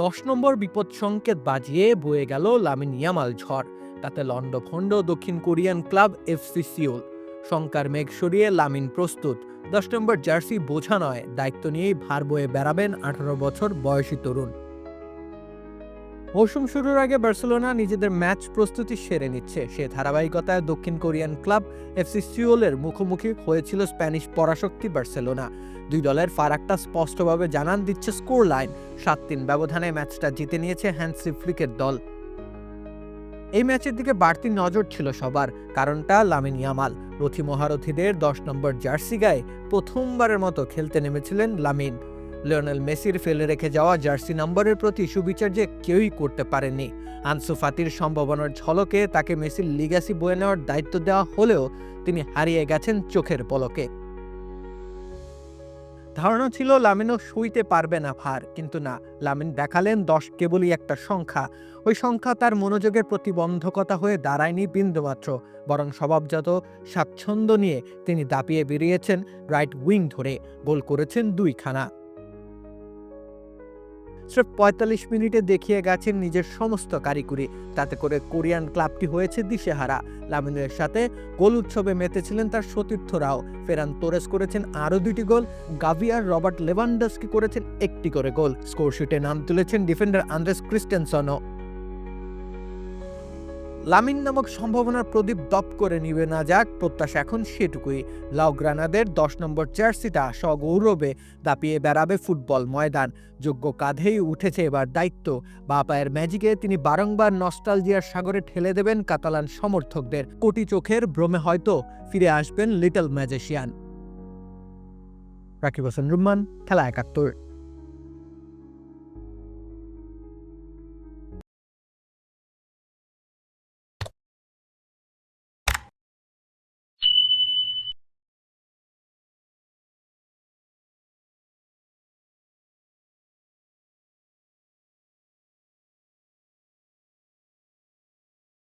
দশ নম্বর বিপদ সংকেত বাজিয়ে বয়ে গেল লামিন ইয়ামাল ঝড়, তাতে লন্ডভন্ড দক্ষিণ কোরিয়ান ক্লাব এফসি সিওল শঙ্কার মেঘ সরিয়ে লামিন প্রস্তুত, দশ নম্বর জার্সি বোঝা নয়, দায়িত্ব নিয়েই ভার বয়ে বেড়াবেন আঠারো বছর বয়সী তরুণ। মৌসুম শুরুর আগে বার্সেলোনা নিজেদের ম্যাচ প্রস্তুতি সেরে নিচ্ছে। সে ধারাবাহিকতায় দক্ষিণ কোরিয়ান ক্লাব এফসি সিওলের মুখোমুখি হয়েছিল স্প্যানিশ পরাশক্তি বার্সেলোনা। দুই দলের ফারাকটা স্পষ্টভাবে জানান দিচ্ছে স্কোর লাইন সাত তিন ব্যবধানে ম্যাচটা জিতে নিয়েছে হ্যান্সি ফ্লিকের দল। এই ম্যাচের দিকে বাড়তি নজর ছিল সবার, কারণটা লামিন ইয়ামাল। রথি মহারথীদের দশ নম্বর জার্সি গায়ে প্রথমবারের মতো খেলতে নেমেছিলেন লামিন। লিওনেল মেসির ফেলে রেখে যাওয়া জার্সি নম্বরের প্রতি সুবিচার যে কেউই করতে পারেনি। আনসু ফাতির সম্ভাবনার ঝলকে তাকে মেসির লিগাসি বয়ে নেওয়ার দায়িত্ব দেওয়া হলেও তিনি হারিয়ে গেছেন চোখের পলকে। ধারণা ছিল লামিনও সইতে পারবে না ভার, কিন্তু না, লামিন দেখালেন দশ কেবলই একটা সংখ্যা। ওই সংখ্যা তার মনোযোগের প্রতিবন্ধকতা হয়ে দাঁড়ায়নি বিন্দুমাত্র, বরং স্বভাবজাত স্বাচ্ছন্দ্য নিয়ে তিনি দাপিয়ে বেরিয়েছেন রাইট উইং ধরে, গোল করেছেন দুইখানা। স্রেফ পঁয়তাল্লিশ মিনিটে দেখিয়ে গেছেন নিজের সমস্ত কারিকুরি তাতে করে কোরিয়ান ক্লাবটি হয়েছে দিশেহারা। লামিনের সাথে গোল উৎসবে মেতেছিলেন তার সতীর্থরাও ফেরান তোরেস করেছেন আরও দুটি গোল। গাভিয়ার রবার্ট লেভানডাসকে করেছেন একটি করে গোল। স্কোরশিটে নাম তুলেছেন ডিফেন্ডার আন্দ্রেস ক্রিস্টেনসনও। লামিন নামক সম্ভাবনার প্রদীপ দপ করে নিবে না যাক, প্রত্যাশা এখন সেটুকুই। লাউগ্রানাদের দশ নম্বর জার্সিটা সগৌরবে দাপিয়ে বেড়াবে ফুটবল ময়দান। যোগ্য কাঁধেই উঠেছে এবার দায়িত্ব। বা পায়ের ম্যাজিকে তিনি বারংবার নস্টালজিয়ার সাগরে ঠেলে দেবেন কাতালান সমর্থকদের। কোটি চোখের ভ্রমে হয়তো ফিরে আসবেন লিটল ম্যাজিশিয়ান। রাকিব হোসেন রুম্মান, খেলা একাত্তর।